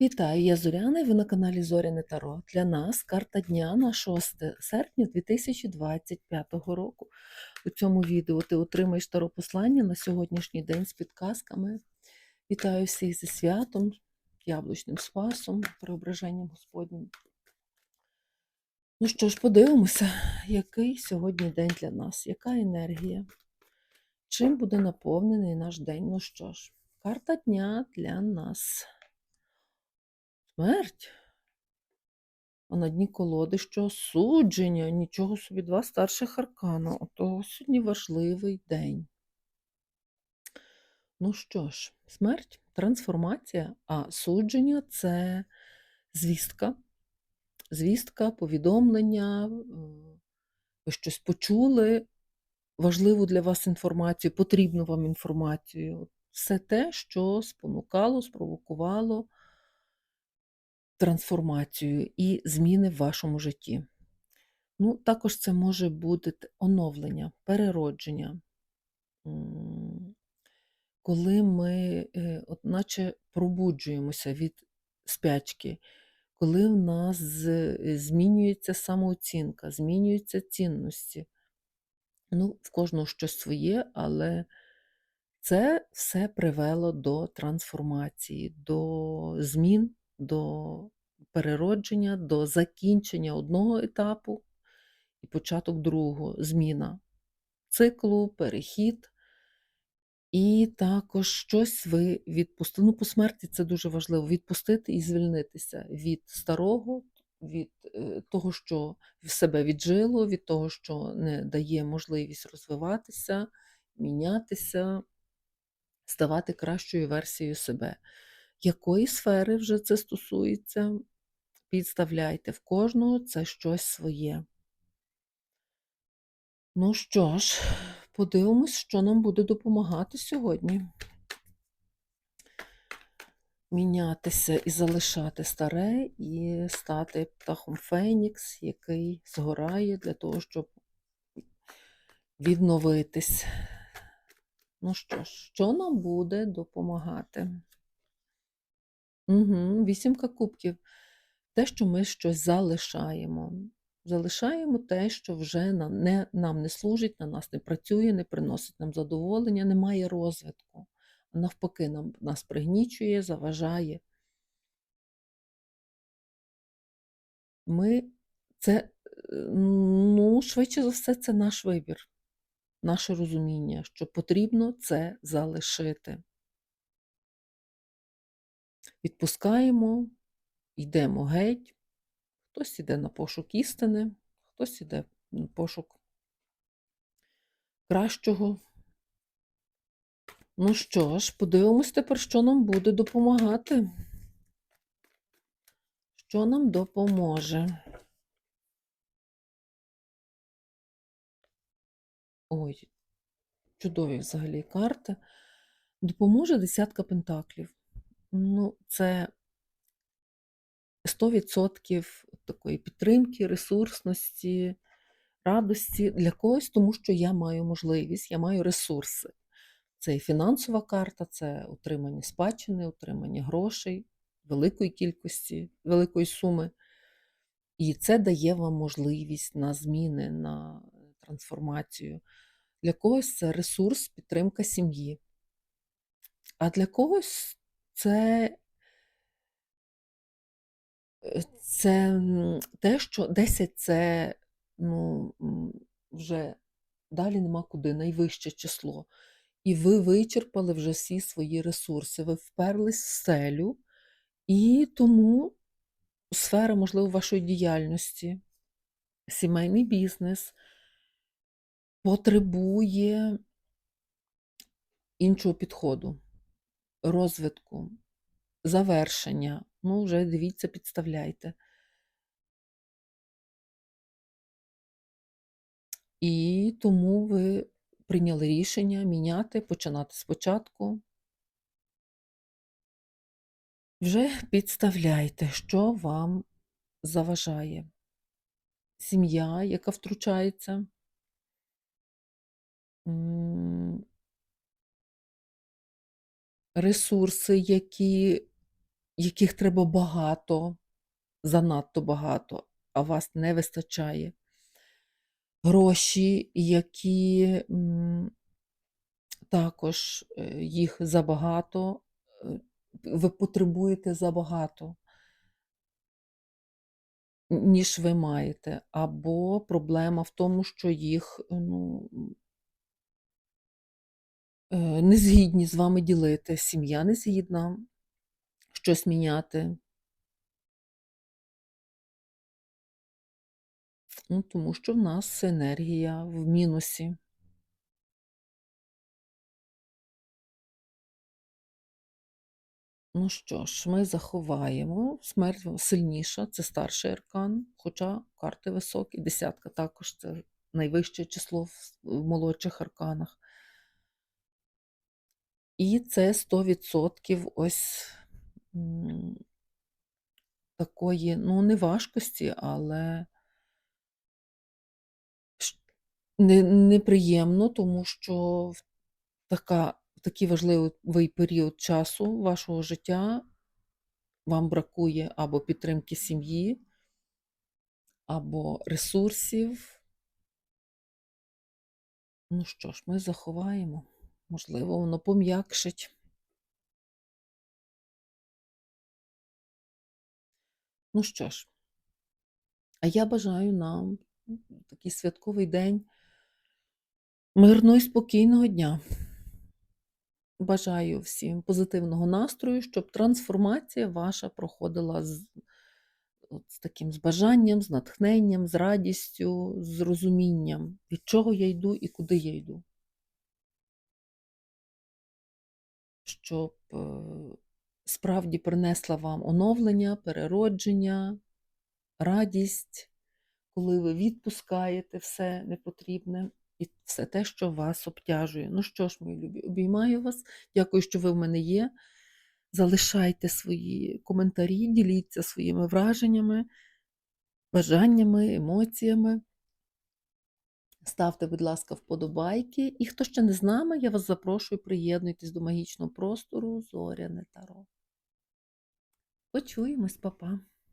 Вітаю, я Зоряна і ви на каналі Зоряне Таро. Для нас карта дня на 6 серпня 2025 року. У цьому відео ти отримаєш таро послання на сьогоднішній день з підказками. Вітаю всіх зі святом, яблучним спасом, преображенням Господнім. Ну що ж, подивимося, який сьогодні день для нас, яка енергія, чим буде наповнений наш день. Ну що ж, карта дня для нас. Смерть. А на дні колоди що осудження, нічого собі, два старших аркана. Ото сьогодні важливий день. Ну що ж, смерть, трансформація, а судження це звістка. Звістка, повідомлення, е, ви щось почули, важливу для вас інформацію, потрібну вам інформацію. Все те, що спонукало, спровокувало трансформацію і зміни в вашому житті. Ну, також це може бути оновлення, переродження, коли ми, е, от наче пробуджуємося від спячки, коли в нас е, змінюється самооцінка, змінюються цінності. Ну, в кожного щось своє, але це все привело до трансформації, до змін, до переродження, до закінчення одного етапу і початок другого, зміна циклу, перехід. І також щось ви відпустили. Ну, по смерті це дуже важливо відпустити і звільнитися від старого, від е, того, що в себе віджило, від того, що не дає можливість розвиватися, мінятися, ставати кращою версією себе. Якої сфери вже це стосується? Підставляйте в кожного це щось своє. Ну що ж, подивимось, що нам буде допомагати сьогодні. Мінятися і залишати старе, і стати птахом Фенікс, який згорає для того, щоб відновитись. Ну що ж, що нам буде допомагати? Угу, вісімка кубків. Те, що ми щось залишаємо. Залишаємо те, що вже нам не, нам не служить, на нас не працює, не приносить нам задоволення, немає розвитку. А навпаки, нам, нас пригнічує, заважає. Ми це, е, ну, швидше за все, це наш вибір, наше розуміння, що потрібно це залишити. Відпускаємо, йдемо геть. Хтось іде на пошук істини, хтось іде на пошук кращого. Ну що ж, подивимось тепер, що нам буде допомагати. Що нам допоможе? Ой, чудові взагалі карти. Допоможе десятка пентаклів. Ну, це 100% такої підтримки, ресурсності, радості для когось, тому що я маю можливість, я маю ресурси. Це і фінансова карта, це отримання спадщини, отримання грошей, великої кількості, великої суми. І це дає вам можливість на зміни, на трансформацію. Для когось це ресурс, підтримка сім'ї. А для когось це це те, що 10 це ну, вже далі нема куди, найвище число. І ви вичерпали вже всі свої ресурси, ви вперлись в селю, і тому сфера, можливо, вашої діяльності, сімейний бізнес потребує іншого підходу, розвитку, завершення. Ну, вже дивіться, підставляйте. І тому ви прийняли рішення міняти, починати спочатку. Вже підставляйте, що вам заважає. Сім'я, яка втручається, ресурси, які яких треба багато, занадто багато, а вас не вистачає. Гроші, які також е, їх забагато, е, ви потребуєте забагато, ніж ви маєте. Або проблема в тому, що їх ну, е, не згідні з вами ділити. Сім'я не згідна щось міняти. Ну, тому що в нас енергія в мінусі. Ну що ж, ми заховаємо. Смерть сильніша, це старший аркан, хоча карти високі. Десятка також це найвище число в, молодших арканах. І це 100% ось такої, ну, не важкості, але не, неприємно, тому що в така, в такий важливий період часу вашого життя вам бракує або підтримки сім'ї, або ресурсів. Ну що ж, ми заховаємо. Можливо, воно пом'якшить. Ну що ж, а я бажаю нам такий святковий день мирного і спокійного дня. Бажаю всім позитивного настрою, щоб трансформація ваша проходила з, от, з таким з бажанням, з натхненням, з радістю, з розумінням, від чого я йду і куди я йду. Щоб е, справді принесла вам оновлення, переродження, радість, коли ви відпускаєте все непотрібне і все те, що вас обтяжує. Ну що ж, мої любі, обіймаю вас. Дякую, що ви в мене є. Залишайте свої коментарі, діліться своїми враженнями, бажаннями, емоціями. Ставте, будь ласка, вподобайки. І хто ще не з нами, я вас запрошую, приєднуйтесь до магічного простору Зоряне Таро. Почуємось, папа.